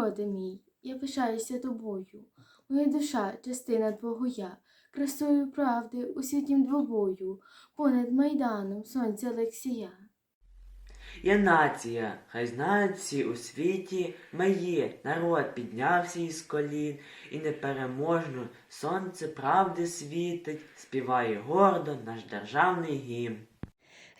народи мій, я пишаюся тобою. Моя душа, частина твого я, красою правди у світім двобою, понад майданом сонця Олексія. Я нація, хай знають всі у світі, є, народ піднявся із колін, і непереможно сонце правди світить, співає гордо наш державний гімн.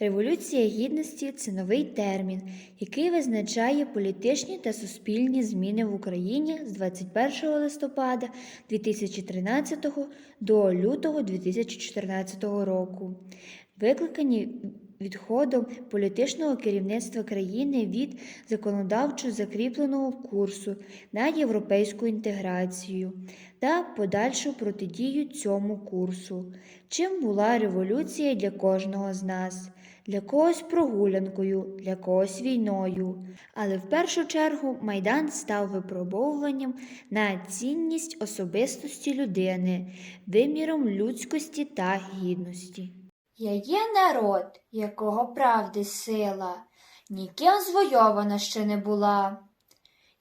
Революція гідності це новий термін, який визначає політичні та суспільні зміни в Україні з 21 листопада 2013 до лютого 2014 року, викликані відходом політичного керівництва країни від законодавчо закріпленого курсу на європейську інтеграцію та подальшу протидію цьому курсу. Чим була революція для кожного з нас? Для когось прогулянкою, для когось війною. Але в першу чергу Майдан став випробовуванням на цінність особистості людини, виміром людськості та гідності. Я є народ, якого правди сила, ніким звойована ще не була.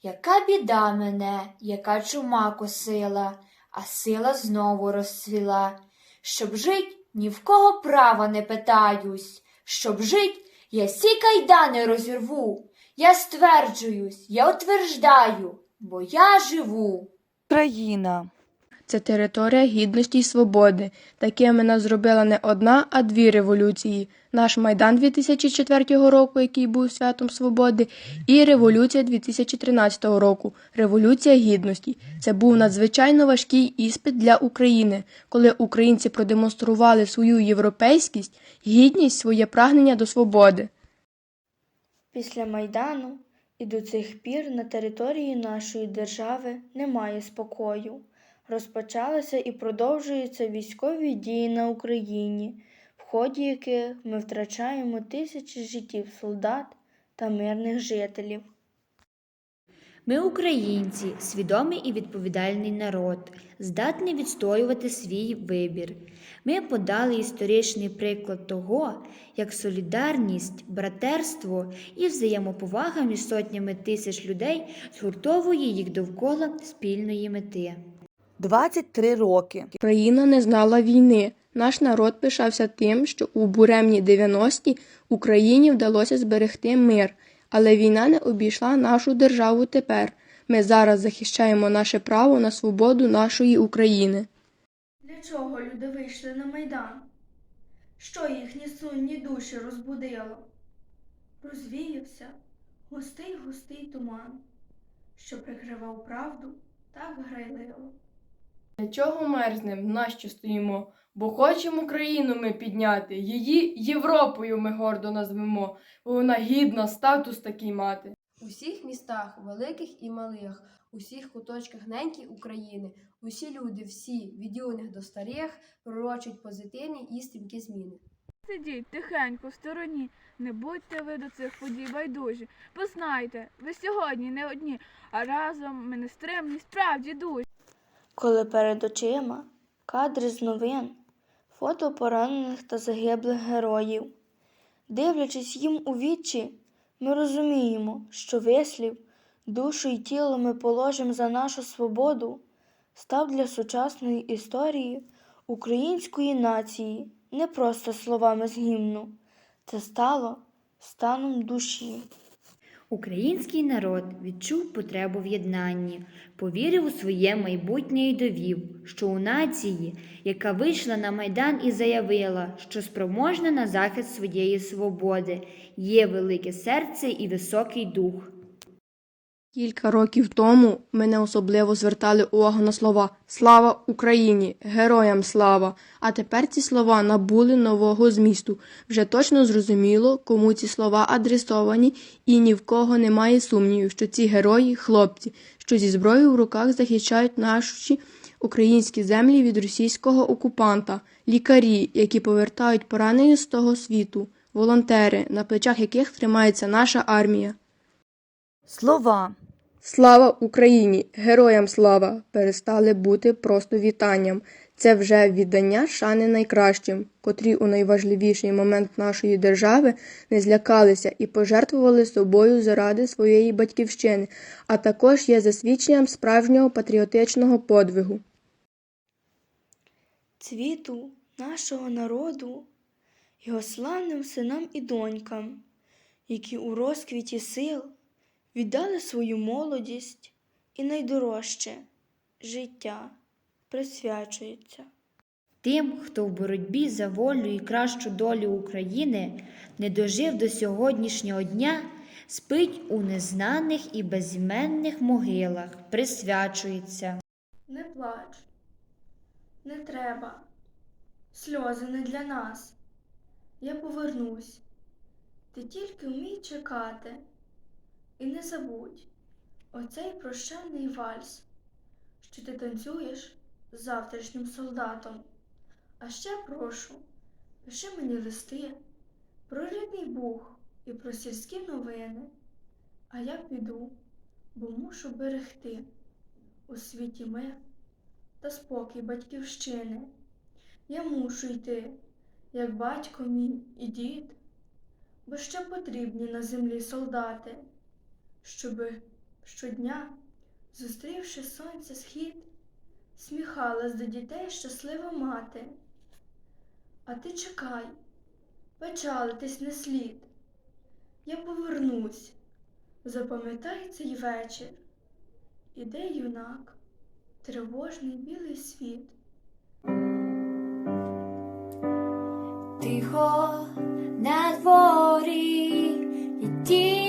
Яка біда мене, яка чума косила, а сила знову розцвіла. Щоб жить, ні в кого права не питаюсь. Щоб жить, я сі кайдани розірву. Я стверджуюсь, я утверждаю, бо я живу. Україна. Це територія гідності й свободи. Такими нас зробила не одна, а дві революції. Наш Майдан 2004 року, який був святом свободи, і революція 2013 року, революція гідності. Це був надзвичайно важкий іспит для України, коли українці продемонстрували свою європейськість, гідність, своє прагнення до свободи. Після Майдану і до цих пір на території нашої держави немає спокою. Розпочалися і продовжуються військові дії на Україні, в ході яких ми втрачаємо тисячі життів солдат та мирних жителів. Ми, українці, свідомий і відповідальний народ, здатний відстоювати свій вибір. Ми подали історичний приклад того, як солідарність, братерство і взаємоповага між сотнями тисяч людей згуртовує їх довкола спільної мети. 23 роки. Країна не знала війни. Наш народ пишався тим, що у буремні 90-ті Україні вдалося зберегти мир, але війна не обійшла нашу державу тепер. Ми зараз захищаємо наше право на свободу нашої України. Для чого люди вийшли на Майдан? Що їхні сумні душі розбудило? Розвіявся густий густий туман, що прикривав правду так грайливо. Для чого мерзнем, нащо стоїмо? Бо хочемо країну ми підняти, її Європою ми гордо назвемо, бо вона гідна статус такий мати. У всіх містах, великих і малих, у всіх куточках неньки України, усі люди, всі, від юних до старих, пророчать позитивні і стрімкі зміни. Сидіть тихенько в стороні, не будьте ви до цих подій байдужі. Бо знайте, ви сьогодні не одні, а разом ми нестримні справді душі. Коли перед очима кадри з новин, фото поранених та загиблих героїв. Дивлячись їм у вічі, ми розуміємо, що вислів, душу і тіло ми положимо за нашу свободу, став для сучасної історії української нації не просто словами з гімну, це стало станом душі. Український народ відчув потребу в єднанні, повірив у своє майбутнє і довів, що у нації, яка вийшла на майдан і заявила, що спроможна на захист своєї свободи, є велике серце і високий дух. Кілька років тому ми не особливо звертали увагу на слова Слава Україні! Героям слава! А тепер ці слова набули нового змісту. Вже точно зрозуміло, кому ці слова адресовані, і ні в кого немає сумнівів, що ці герої хлопці, що зі зброєю в руках захищають наші українські землі від російського окупанта, лікарі, які повертають поранених з того світу, волонтери, на плечах яких тримається наша армія. Слова. Слава Україні! Героям слава! перестали бути просто вітанням. Це вже віддання шани найкращим, котрі у найважливіший момент нашої держави не злякалися і пожертвували собою заради своєї батьківщини, а також є засвідченням справжнього патріотичного подвигу. Цвіту нашого народу, його славним синам і донькам, які у розквіті сил віддали свою молодість і найдорожче життя присвячується. Тим, хто в боротьбі за волю і кращу долю України не дожив до сьогоднішнього дня, спить у незнаних і безіменних могилах, присвячується. Не плач, не треба, сльози не для нас. Я повернусь. Ти тільки вмій чекати. І не забудь оцей прощальний вальс, що ти танцюєш з завтрашнім солдатом. А ще прошу, пиши мені листи про рідний Буг і про сільські новини. А я піду, бо мушу берегти у світі мир та спокій батьківщини. Я мушу йти, як батько мій і дід, бо ще потрібні на землі солдати, щоби щодня, зустрівши сонце схід, сміхалась до дітей щаслива мати. А ти чекай, печалитись не слід. Я повернусь, запам'ятай цей вечір. Іде юнак, тривожний білий світ. Тихо на дворі, і тільки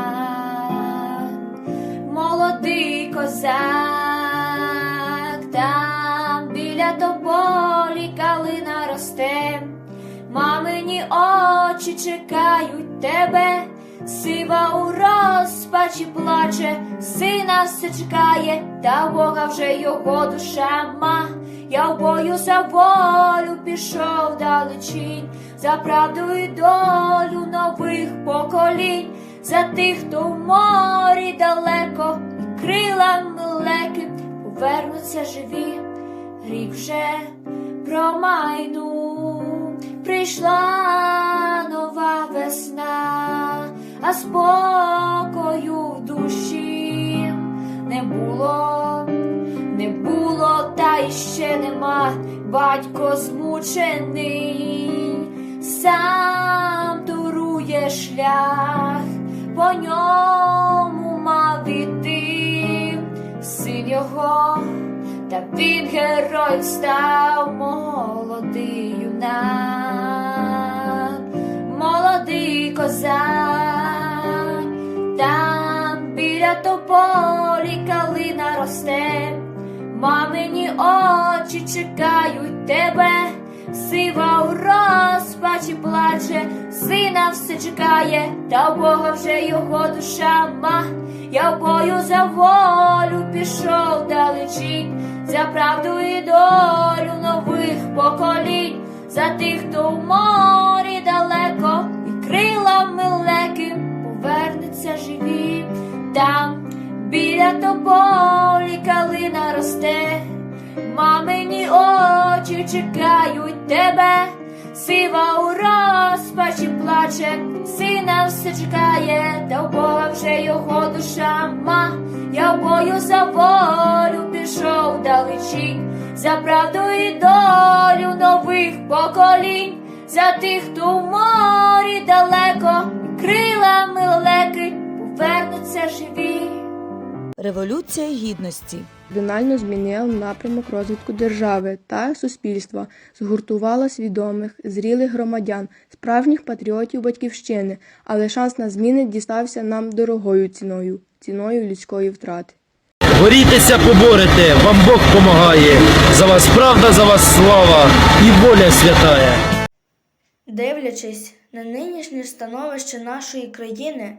козак, там біля тополі калина росте, мамині очі чекають тебе, сива у розпачі плаче, сина все чекає, та Бога вже його душа ма. Я в бою за волю пішов далечінь, за правду і долю нових поколінь, за тих, хто в морі далеко, і крилами леки повернуться живі, рік вже промайну, прийшла нова весна, а спокою в душі не було. Не було, та й ще нема, батько змучений, сам турує шлях, по ньому мав його, та він герой став, молодий юнак, молодий козак, там біля тополі калина росте. Мамині очі чекають тебе, сива у розпачі плаче, сина все чекає, та в Бога вже його душа ма. Я в бою за волю пішов далечінь, за правду і долю нових поколінь, за тих, хто в морі далеко, і крилами леким повернеться живі там. Біля тополі калина росте, мамині очі чекають тебе, сива у розпачі плаче, сина все чекає, та в Бога вже його душа ма. Я бою за волю пішов далечінь, за правду і долю нових поколінь, за тих, хто в морі далеко, крилами лекить, повернуться живі. Революція гідності. Кардинально змінила напрямок розвитку держави та суспільства, згуртувала свідомих, зрілих громадян, справжніх патріотів батьківщини, але шанс на зміни дістався нам дорогою ціною, ціною людської втрати. Борітеся, поборете, вам Бог помагає. За вас правда, за вас слава і воля святая. Дивлячись на нинішнє становище нашої країни,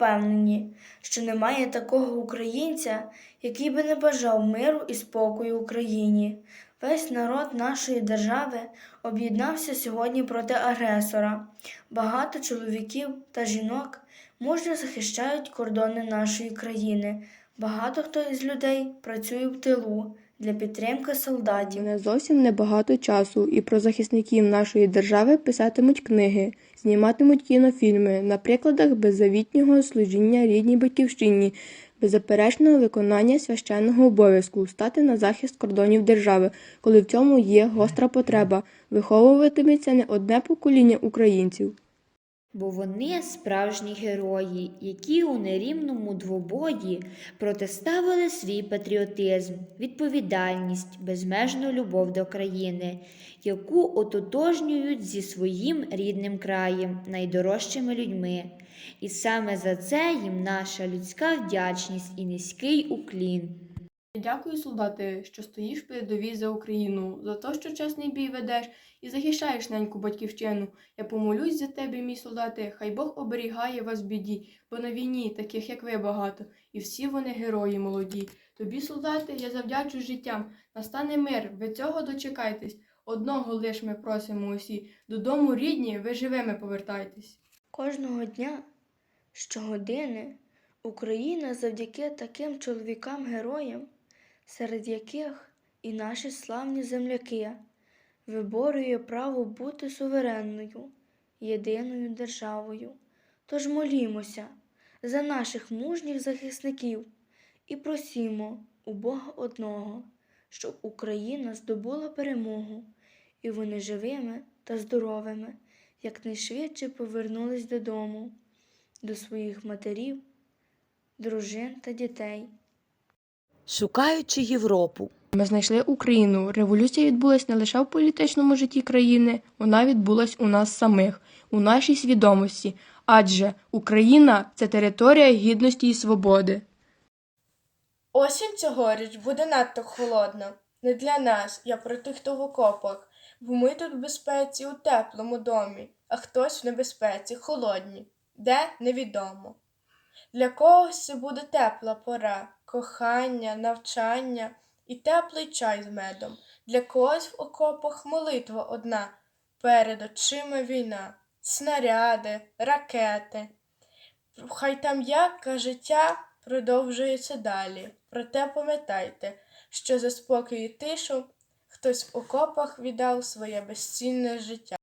впевнені, що немає такого українця, який би не бажав миру і спокою Україні. Весь народ нашої держави об'єднався сьогодні проти агресора. Багато чоловіків та жінок мужньо захищають кордони нашої країни. Багато хто із людей працює в тилу для підтримки солдатів. Не зовсім небагато часу, і про захисників нашої держави писатимуть книги, зніматимуть кінофільми на прикладах беззавітнього служіння рідній батьківщині, беззаперечного виконання священного обов'язку стати на захист кордонів держави, коли в цьому є гостра потреба, виховуватиметься не одне покоління українців. Бо вони справжні герої, які у нерівному двобої протиставили свій патріотизм, відповідальність, безмежну любов до країни, яку ототожнюють зі своїм рідним краєм, найдорожчими людьми. І саме за це їм наша людська вдячність і низький уклін. Дякую, солдати, що стоїш в передовій за Україну, за те, що чесний бій ведеш і захищаєш неньку батьківщину. Я помолюсь за тебе, мій солдати, хай Бог оберігає вас в біді, бо на війні таких, як ви, багато, і всі вони герої молоді. Тобі, солдати, я завдячу життям. Настане мир, ви цього дочекайтесь. Одного лиш ми просимо усі. Додому рідні, ви живими повертайтесь. Кожного дня, щогодини, Україна завдяки таким чоловікам-героям, серед яких і наші славні земляки, виборює право бути суверенною, єдиною державою. Тож молімося за наших мужніх захисників і просімо у Бога одного, щоб Україна здобула перемогу, і вони живими та здоровими якнайшвидше повернулись додому, до своїх матерів, дружин та дітей. Шукаючи Європу. Ми знайшли Україну. Революція відбулась не лише в політичному житті країни, вона відбулась у нас самих, у нашій свідомості. Адже Україна це територія гідності і свободи. Осінь цьогоріч буде надто холодна. Не для нас, я про тих, хто в окопах, бо ми тут в безпеці у теплому домі, а хтось в небезпеці холодні, де невідомо. Для когось буде тепла пора, кохання, навчання і теплий чай з медом. Для когось в окопах молитва одна, перед очима війна, снаряди, ракети. Хай там як а життя продовжується далі. Проте пам'ятайте, що за спокій і тишу хтось в окопах віддав своє безцінне життя.